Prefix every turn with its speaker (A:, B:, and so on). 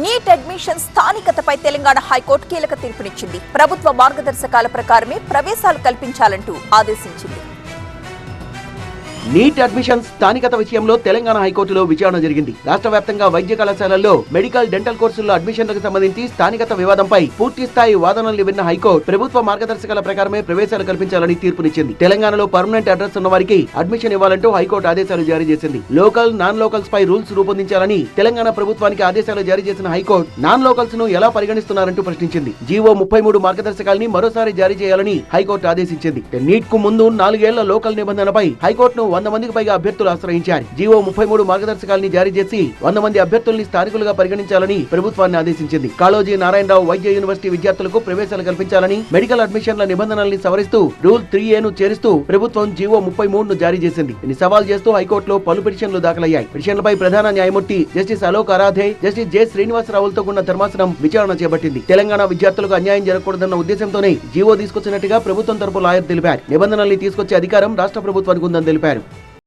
A: Neat admission స్థానికతపై Telangana high court కీలక తీర్పునిచ్చింది. ప్రభుత్వ మార్గదర్శకాల ప్రకారమే ప్రవేశాలు కల్పించాలంటూ ఆదేశించింది.
B: నీట్ అడ్మిషన్ స్థానికత విషయంలో తెలంగాణ హైకోర్టులో విచారణ జరిగింది. రాష్ట్ర వ్యాప్తంగా వైద్య కళాశాలల్లో మెడికల్ డెంటల్ కోర్సుల్లో అడ్మిషన్లకు సంబంధించి స్థానికత వివాదంపై పూర్తి స్థాయి వాదనలు విన్న హైకోర్టు ప్రభుత్వ మార్గదర్శకాల ప్రకారమే ప్రవేశాలు కల్పించాలని తీర్పునిచ్చింది. తెలంగాణలో పర్మనెంట్ అడ్రస్ ఉన్న వారికి అడ్మిషన్ ఇవ్వాలంటూ హైకోర్టు ఆదేశాలు జారీ చేసింది. లోకల్ నాన్ లోకల్స్ పై రూల్స్ రూపొందించాలని తెలంగాణ ప్రభుత్వానికి ఆదేశాలు జారీ చేసిన హైకోర్టు నాన్ లోకల్స్ను ఎలా పరిగణిస్తున్నారంటూ ప్రశ్నించింది. జీవో ముప్పై మూడు మార్గదర్శకాలని మరోసారి జారీ చేయాలని హైకోర్టు ఆదేశించింది. నీట్కు ముందు నాలుగేళ్ళ లోకల్ నిబంధనపై హైకోర్టును వంద మందికి పైగా అభ్యర్థులు ఆశ్రయించారు. జీవో ముప్పై మూడు మార్గదర్శకాల్ని జారీ చేసి వంద మంది అభ్యర్థుల్ని స్థానికులుగా పరిగణించాలని ప్రభుత్వాన్ని ఆదేశించింది. కాళోజీ నారాయణరావు వైద్య యూనివర్సిటీ విద్యార్థులకు ప్రవేశాలు కల్పించాలని మెడికల్ అడ్మిషన్ల నిబంధనల్ని సవరిస్తూ రూల్ త్రీ ఏను చేరుస్తూ ప్రభుత్వం జీవో ముప్పై మూడును జారీ చేసింది. దీన్ని సవాల్ చేస్తూ హైకోర్టులో పలు పిటిషన్లు దాఖలయ్యాయి. పిటిషన్లపై ప్రధాన న్యాయమూర్తి justice Alok Aradhe justice J శ్రీనివాసరావులతో కూడిన ధర్మాసనం విచారణ చేపట్టింది. తెలంగాణ విద్యార్థులకు అన్యాయం జరగకూడదన్న ఉద్దేశంతోనే జీవో తీసుకొచ్చినట్టుగా ప్రభుత్వం తరపు లాయర్ తెలిపారు. నిబంధనల్ని తీసుకొచ్చే అధికారం రాష్ట్ర ప్రభుత్వానికి ఉందని తెలిపారు.